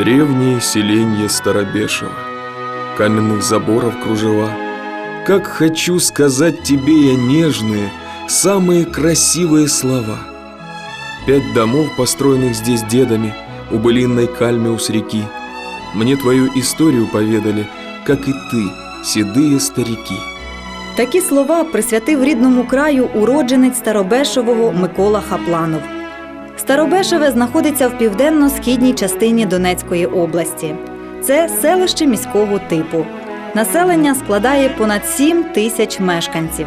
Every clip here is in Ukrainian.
Древнее селенье Старобешево, каменных заборов кружева. Как хочу сказать тебе я нежные, самые красивые слова. Пять домов, построенных здесь дедами, у былинной кальмы у реки. Мне твою историю поведали, как и ты, седые старики. Такі слова присвятив рідному краю уродженець Старобешового Микола Хапланов. Старобешеве знаходиться в південно-східній частині Донецької області. Це селище міського типу. Населення складає понад 7 тисяч мешканців.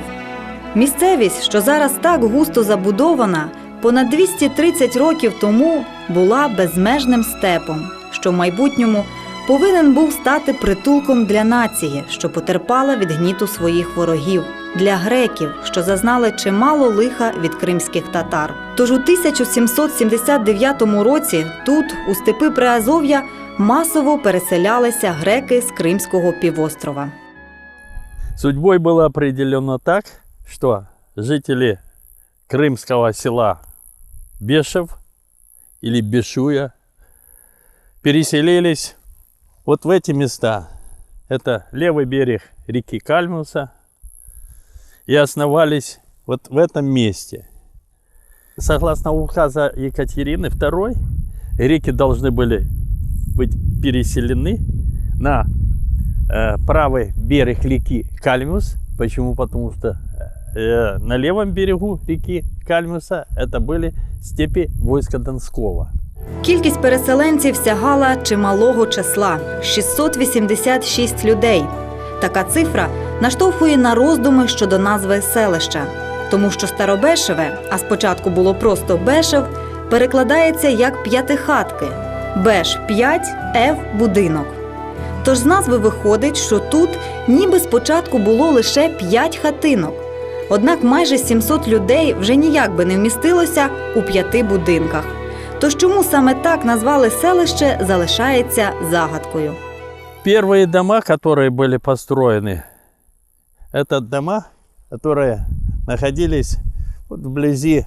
Місцевість, що зараз так густо забудована, понад 230 років тому була безмежним степом, що в майбутньому повинен був стати притулком для нації, що потерпала від гніту своїх ворогів, для греків, що зазнали чимало лиха від кримських татар. Тож у 1779 році тут, у степи Приазов'я, масово переселялися греки з Кримського півострова. Судьбой было определено так, что жители крымского села Бешев или Бешуя переселились вот в эти места. Это левый берег реки Кальмуса. И основались вот в этом месте. Согласно указа Екатерины II, реки должны были быть переселены на э, правый берег реки Кальмус. Почему? Потому что э, на левом берегу реки Кальмуса это были степи войска Донского. Кількість переселенців сягала чималого числа 686 людей. Така цифра наштовхує на роздуми щодо назви селища, тому що Старобешеве, а спочатку було просто Бешев, перекладається як п'ятихатки. Беш 5, Ев будинок. Тож з назви виходить, що тут ніби спочатку було лише 5 хатинок. Однак майже 700 людей вже ніяк би не вмістилося у п'яти будинках. Тож чому саме так назвали селище, залишається загадкою. Первые дома, которые были построены, это дома, которые находились вот вблизи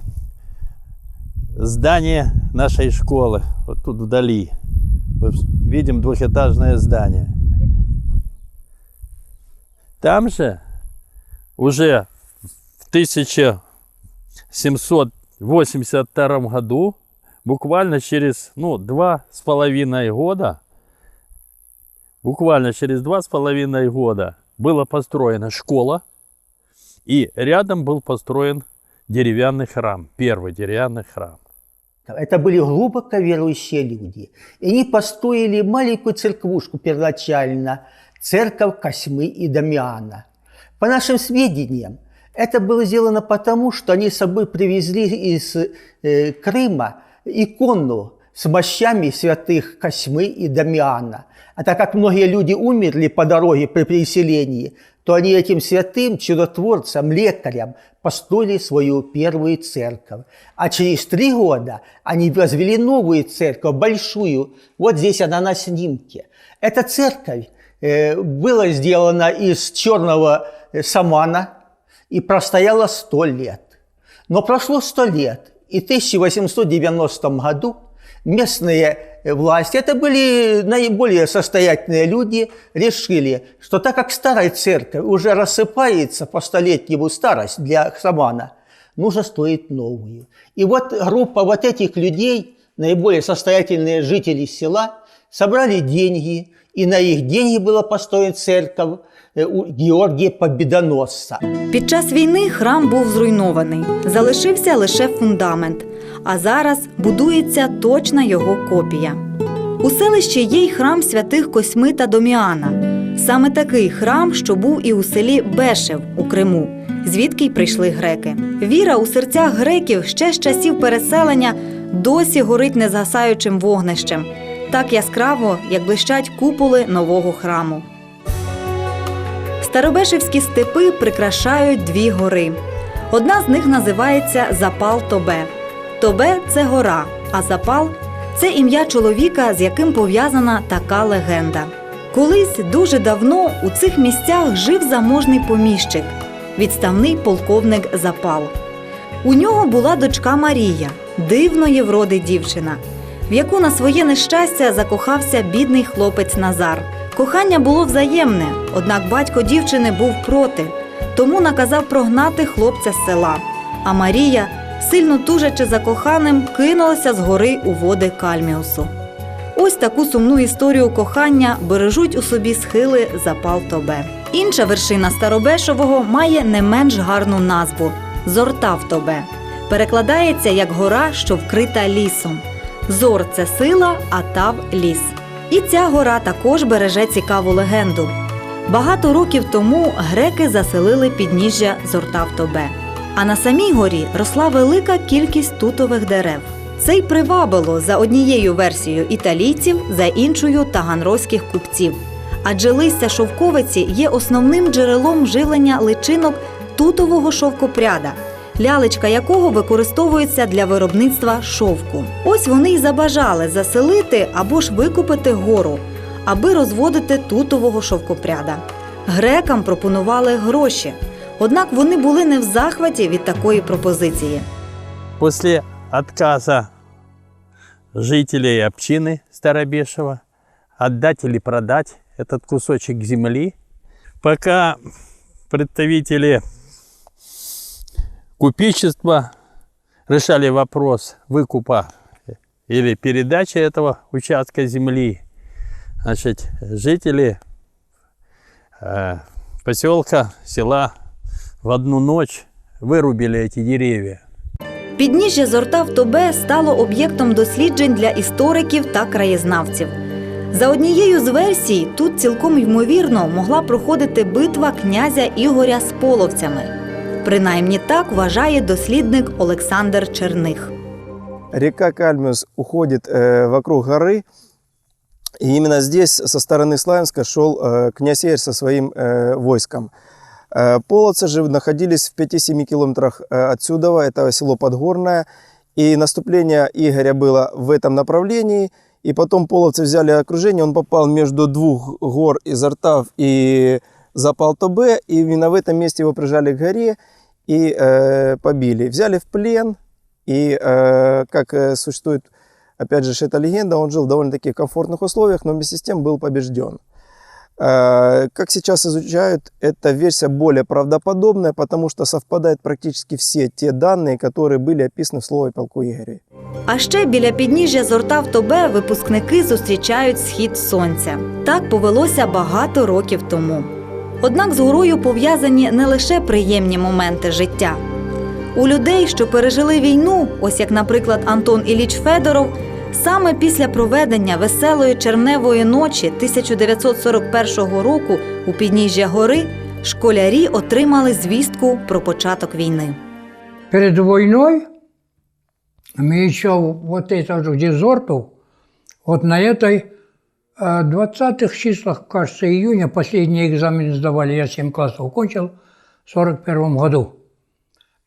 здания нашей школы, вот тут вдали. Мы видим двухэтажное здание. Там же уже в 1782 году, буквально через ну, два с половиной года, буквально через два с половиной года была построена школа, и рядом был построен деревянный храм, первый деревянный храм. Это были глубоко верующие люди. И они построили маленькую церквушку первоначально, церковь Косьмы и Дамиана. По нашим сведениям, это было сделано потому, что они с собой привезли из э, Крыма икону с мощами святых Косьмы и Дамиана. А так как многие люди умерли по дороге при переселении, то они этим святым чудотворцам, лекарям построили свою первую церковь. А через три года они возвели новую церковь, большую. Вот здесь она на снимке. Эта церковь э, была сделана из черного э, самана и простояла сто лет. Но прошло сто лет, и в 1890 году местные власти, это были наиболее состоятельные люди, решили, что так как старая церковь уже рассыпается по столетнему старость для самана, нужно строить новую. И вот группа вот этих людей, наиболее состоятельные жители села, собрали деньги, и на их деньги была построена церковь э, у Георгия Победоносца. Під час війни храм був зруйнований, залишився лише фундамент, а зараз будується точна його копія. У селищі є й храм святих Косьми та Доміана. Саме такий храм, що був і у селі Бешев у Криму, звідки й прийшли греки. Віра у серцях греків ще з часів переселення досі горить незгасаючим вогнищем, так яскраво, як блищать куполи нового храму. Старобешевські степи прикрашають дві гори. Одна з них називається Запал Тобе. Тобе це гора, а запал це ім'я чоловіка, з яким пов'язана така легенда. Колись дуже давно у цих місцях жив заможний поміщик, відставний полковник Запал. У нього була дочка Марія, дивної вроди дівчина. в яку на своє нещастя закохався бідний хлопець Назар. Кохання було взаємне, однак батько дівчини був проти, тому наказав прогнати хлопця з села. А Марія, сильно тужачи за коханим, кинулася з гори у води Кальміусу. Ось таку сумну історію кохання бережуть у собі схили запал Тобе. Інша вершина Старобешового має не менш гарну назву Зортав Тобе. Перекладається як гора, що вкрита лісом. Зор це сила, а тав ліс. І ця гора також береже цікаву легенду. Багато років тому греки заселили підніжжя Зортав Тобе. А на самій горі росла велика кількість тутових дерев. Це й привабило за однією версією італійців, за іншою таганрозьких купців. Адже листя шовковиці є основним джерелом живлення личинок тутового шовкопряда, лялечка якого використовується для виробництва шовку. Ось вони й забажали заселити або ж викупити гору, аби розводити тутового шовкопряда. Грекам пропонували гроші, однак вони були не в захваті від такої пропозиції. После отказа жителей общины Старобешева отдать или продать этот кусочек земли, пока представители купечества решали вопрос выкупа или передачи этого участка земли, значит, жители э, поселка, села в одну ночь вырубили эти деревья. Підніжжя Зортав Тобе стало об'єктом досліджень для істориків та краєзнавців. За однією з версій, тут цілком ймовірно могла проходити битва князя Ігоря з половцями. Принаймні так вважає дослідник Олександр Черних. Река Кальмиус уходит э, вокруг горы. И именно здесь со стороны Славянска шел э, князь Игорь со своим э, войском. Э, половцы же находились в 5-7 километрах э, отсюда, это село Подгорное. И наступление Игоря было в этом направлении. И потом половцы взяли окружение, он попал между двух гор из Артав и Запал-Тобе. И именно в этом месте его прижали к горе и э, побили. Взяли в плен, и э, как э, существует, опять же, эта легенда, он жил в довольно-таки комфортных условиях, но вместе с тем был побежден. Э, как сейчас изучают, эта версия более правдоподобная, потому что совпадают практически все те данные, которые были описаны в слове полку Игоря. А ще біля підніжжя Зортав Тобе випускники зустрічають схід сонця. Так повелося багато років тому. Однак з горою пов'язані не лише приємні моменти життя. У людей, що пережили війну, ось як, наприклад, Антон Іліч Федоров, саме після проведення веселої червневої ночі 1941 року у підніжжя гори школярі отримали звістку про початок війни. Перед войной мы еще вот это же, где Зортов, вот на этой э, 20-х числах, кажется, июня, последний экзамен сдавали, я 7 классов окончил в 41 году.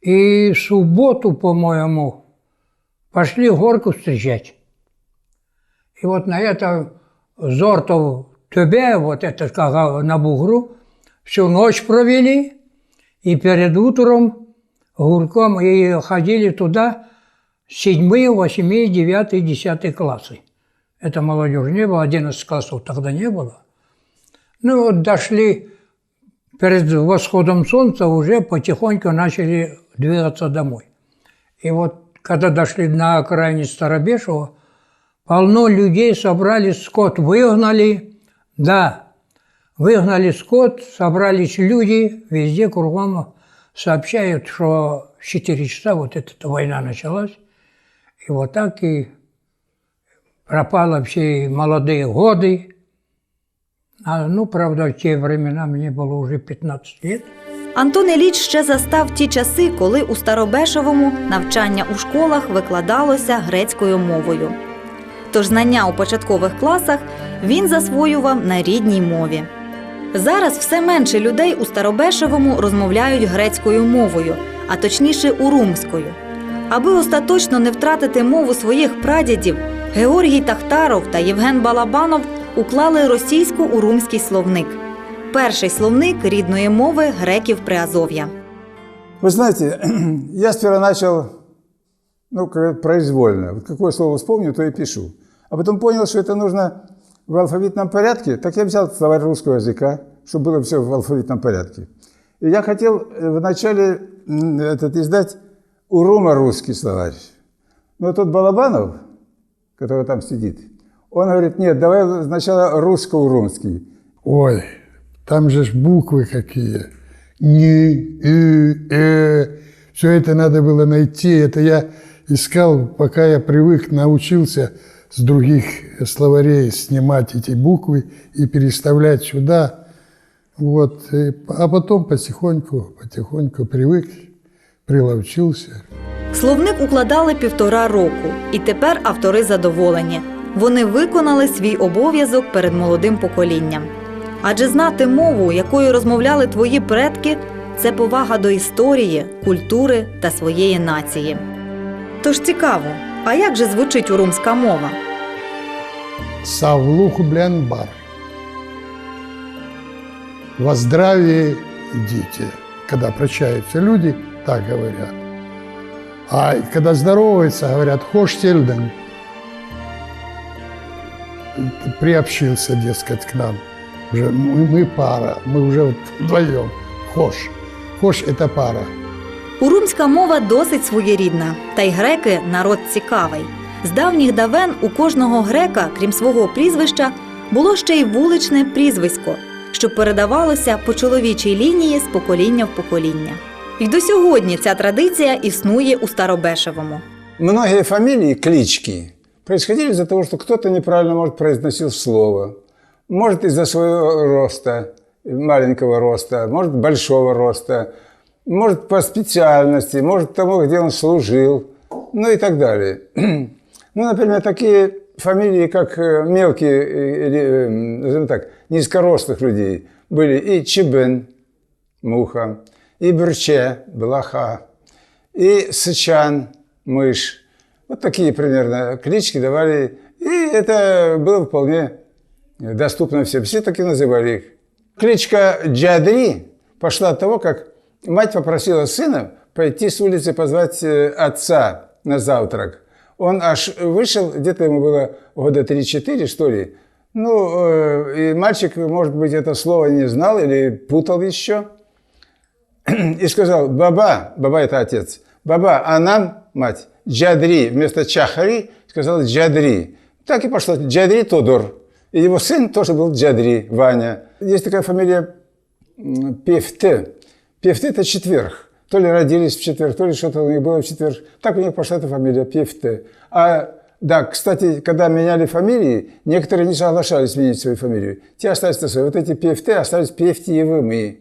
И в субботу, по-моему, пошли горку встречать. И вот на это Зортов ТБ, вот это как на бугру, всю ночь провели, и перед утром гурком и ходили туда седьмые, восьмые, девятые, десятые классы. Это молодежь не было, 11 классов тогда не было. Ну вот дошли перед восходом солнца, уже потихоньку начали двигаться домой. И вот когда дошли на окраине Старобешева, полно людей собрали, скот выгнали, да, выгнали скот, собрались люди, везде кругом сообщают, что в 4 часа вот эта война началась. И вот так и пропало все молодые годы. А, ну, правда, в те времена мне было уже 15 лет. Антон Іліч ще застав ті часи, коли у Старобешевому навчання у школах викладалося грецькою мовою. Тож знання у початкових класах він засвоював на рідній мові. Зараз все менше людей у Старобешевому розмовляють грецькою мовою, а точніше урумською. Аби остаточно не втратити мову своїх прадідів, Георгій Тахтаров та Євген Балабанов уклали російсько-урумський словник. Перший словник рідної мови греків Приазов'я. Вы знаете, я сперва начал ну, как говорят, произвольно. Вот какое слово вспомню, то и пишу. А потом понял, что это нужно в алфавитном порядке, так я взял словарь русского языка, чтобы было все в алфавитном порядке. И я хотел э, вначале м, этот, издать у Рума русский словарь. Но тот Балабанов, который там сидит, он говорит, нет, давай сначала русско-урумский. Ой, там же ж буквы какие. Ни, и, э. Все это надо было найти. Это я искал, пока я привык, научился с других словарей снимать эти буквы и переставлять сюда. Вот. А потом потихоньку, потихоньку привык, приловчился. Словник укладали півтора року, і тепер автори задоволені. Вони виконали свій обов'язок перед молодим поколінням. Адже знати мову, якою розмовляли твої предки, це повага до історії, культури та своєї нації. Тож цікаво, а як же звучить урумська мова? Савлуху блянбар. Во здравие идите. Когда прощаются люди, так говорят. А когда здороваются, говорят, хош тельден. Приобщился, дескать, к нам. Уже мы, мы пара, мы уже вот вдвоем. Хош. Хош – это пара. Урумська мова досить своєрідна, та й греки народ цікавий. З давніх давен у кожного грека, крім свого прізвища, було ще й вуличне прізвисько, що передавалося по чоловічій лінії з покоління в покоління. І до сьогодні ця традиція існує у Старобешевому. Многие фамилии, клички, происходили из-за того, что кто-то неправильно, может, произносил слово. Может, из-за своего роста, маленького роста, может, большого роста, может, по специальности, может, тому, где он служил, ну и так далее. Ну, например, такие фамилии, как э, мелкие, э, или, э, назовем так, низкорослых людей, были и Чебен, муха, и Берче, блоха, и Сычан, мышь. Вот такие примерно клички давали. И это было вполне доступно всем. Все таки называли их. Кличка Джадри пошла от того, как мать попросила сына пойти с улицы позвать э, отца на завтрак. Он аж вышел, где-то ему было года 3-4, что ли. Ну, э, и мальчик, может быть, это слово не знал или путал еще и сказал, баба, баба это отец, баба, а нам, мать, джадри, вместо чахари сказал джадри. Так и пошло, джадри Тодор. И его сын тоже был джадри, Ваня. Есть такая фамилия Певте. Певте – это четверг. То ли родились в четверг, то ли что-то у них было в четверг. Так у них пошла эта фамилия Певте. А да, кстати, когда меняли фамилии, некоторые не соглашались сменить свою фамилию. Те остались на своей. Вот эти Певте остались Певтиевыми.